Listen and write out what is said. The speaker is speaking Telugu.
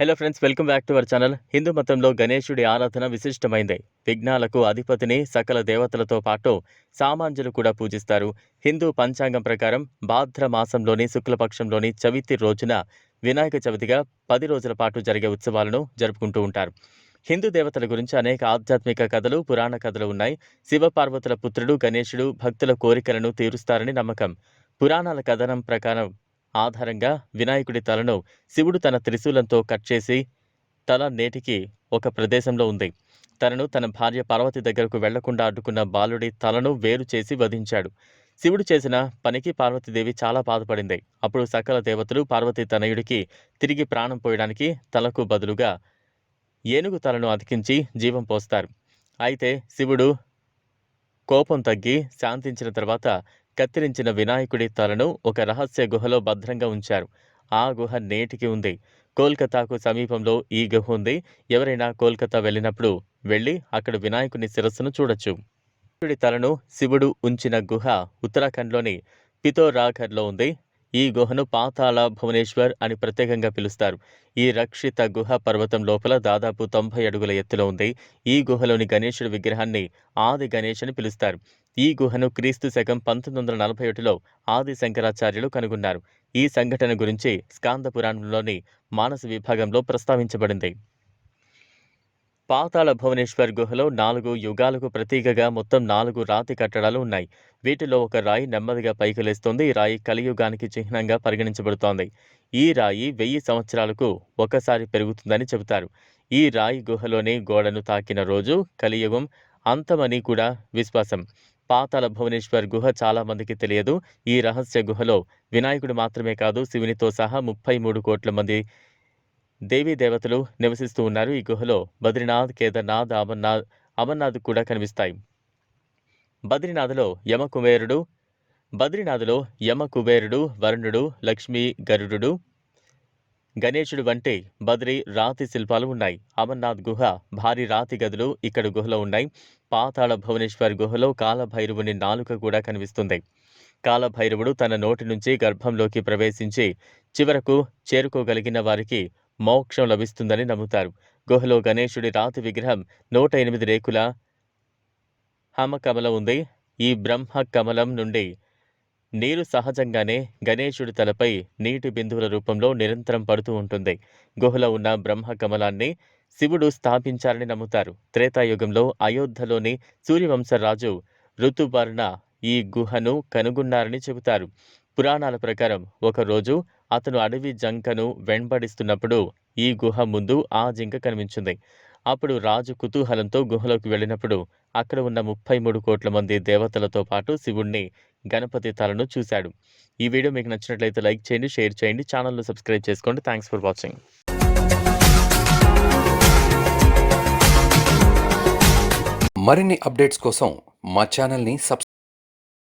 Hello friends welcome back to our channel Hindu మతంలో గణేశుడి ఆరాధన విశిష్టమైంది. విఘ్నాలకు అధిపతిని సకల దేవతలతో పాటు సామాన్యులు కూడా పూజిస్తారు. హిందూ పంచాంగం ప్రకారం భాద్ర మాసంలోని శుక్లపక్షంలోని చవితి రోజున వినాయక చవితిగా పది రోజుల పాటు జరిగే ఉత్సవాలను జరుపుకుంటూ ఉంటారు. హిందూ దేవతల గురించి అనేక ఆధ్యాత్మిక కథలు పురాణ కథలు ఉన్నాయి. శివపార్వతుల పుత్రుడు గణేశుడు భక్తుల కోరికలను తీరుస్తారని నమ్మకం. పురాణాల కథనం ప్రకారం ఆధారంగా వినాయకుడి తలను శివుడు తన త్రిశూలంతో కట్ చేసి తల నేటికి ఒక ప్రదేశంలో ఉంది. తనను తన భార్య పార్వతి దగ్గరకు వెళ్ళకుండా అడ్డుకున్న బాలుడి తలను వేరు చేసి వధించాడు. శివుడు చేసిన పనికి పార్వతీదేవి చాలా బాధపడింది. అప్పుడు సకల దేవతలు పార్వతీ తనయుడికి తిరిగి ప్రాణం పోయడానికి తలకు బదులుగా ఏనుగు తలను అతికించి జీవం పోస్తారు. అయితే శివుడు కోపం తగ్గి శాంతించిన తర్వాత కత్తిరించిన వినాయకుడి తలను ఒక రహస్య గుహలో భద్రంగా ఉంచారు. ఆ గుహ నేటికి ఉంది. కోల్కతాకు సమీపంలో ఈ గుహ ఉంది. ఎవరైనా కోల్కతా వెళ్ళినప్పుడు వెళ్ళి అక్కడ వినాయకుని శిరస్సును చూడొచ్చు. వినాయకుడి తలను శివుడు ఉంచిన గుహ ఉత్తరాఖండ్లోని పితోరాఘర్లో ఉంది. ఈ గుహను పాతాళ భువనేశ్వర్ అని ప్రత్యేకంగా పిలుస్తారు. ఈ రక్షిత గుహ పర్వతం లోపల దాదాపు తొంభై అడుగుల ఎత్తులో ఉంది. ఈ గుహలోని గణేశుడి విగ్రహాన్ని ఆది గణేష్ అని పిలుస్తారు. ఈ గుహను క్రీస్తు శకం పంతొమ్మిది వందల నలభై ఒకటిలో ఆది శంకరాచార్యులు కనుగొన్నారు. ఈ సంఘటన గురించి స్కాంద పురాణంలోని మానస విభాగంలో ప్రస్తావించబడింది. పాతాళ భువనేశ్వర్ గుహలో నాలుగు యుగాలకు ప్రతీకగా మొత్తం నాలుగు రాతి కట్టడాలు ఉన్నాయి. వీటిలో ఒక రాయి నెమ్మదిగా పైకి లేస్తుంది ఈ రాయి కలియుగానికి చిహ్నంగా పరిగణించబడుతోంది. ఈ రాయి వెయ్యి సంవత్సరాలకు ఒకసారి పెరుగుతుందని చెబుతారు. ఈ రాయి గుహలోని గోడను తాకిన రోజు కలియుగం అంతమని కూడా విశ్వాసం. పాతాల భువనేశ్వర్ గుహ చాలా మందికి తెలియదు. ఈ రహస్య గుహలో వినాయకుడు మాత్రమే కాదు శివునితో సహా ముప్పై మూడు కోట్ల మంది దేవీ దేవతలు నివసిస్తూ ఉన్నారు. ఈ గుహలో బద్రీనాథ్ కేదార్నాథ్ అమర్నాథ్ అమర్నాథ్ కూడా కనిపిస్తాయి. బద్రీనాథ్లో యమకుబేరుడు బద్రీనాథ్లో యమ కుబేరుడు వరుణుడు లక్ష్మీ గరుడు గణేశుడు వంటి బద్రి రాతి శిల్పాలు ఉన్నాయి. అమర్నాథ్ గుహ భారీ రాతి గదులు ఇక్కడ గుహలో ఉన్నాయి. పాతాళ భువనేశ్వర్ గుహలో కాలభైరవుని నాలుక కూడా కనిపిస్తుంది. కాలభైరవుడు తన నోటి నుంచి గర్భంలోకి ప్రవేశించి చివరకు చేరుకోగలిగిన వారికి మోక్షం లభిస్తుందని నమ్ముతారు. గుహలో గణేశుడి రాతి విగ్రహం నూట ఎనిమిది రేకుల హమకమలం ఉంది. ఈ బ్రహ్మ కమలం నుండి నీరు సహజంగానే గణేశుడి తలపై నీటి బిందువుల రూపంలో నిరంతరం పడుతూ ఉంటుంది. గుహలో ఉన్న బ్రహ్మ కమలాన్ని శివుడు స్థాపించారని నమ్ముతారు. త్రేతాయుగంలో అయోధ్యలోని సూర్యవంశరాజు ఋతుపర్ణ ఈ గుహను కనుగొన్నారని చెబుతారు. పురాణాల ప్రకారం ఒకరోజు అతను అడవి జంకను వెంబడిస్తున్నప్పుడు ఈ గుహ ముందు ఆ జింక కనిపించింది. అప్పుడు రాజు కుతూహలంతో గుహలోకి వెళ్ళినప్పుడు అక్కడ ఉన్న ముప్పై మూడు కోట్ల మంది దేవతలతో పాటు శివుణ్ణి గణపతి తలను చూశాడు. ఈ వీడియో మీకు నచ్చినట్లయితే లైక్ చేయండి షేర్ చేయండి ఛానల్లో సబ్స్క్రైబ్ చేసుకోండి. థ్యాంక్స్ ఫర్ వాచింగ్ మరిన్ని అప్డేట్స్ కోసం మా ఛానల్ని సబ్స్క్రైబ్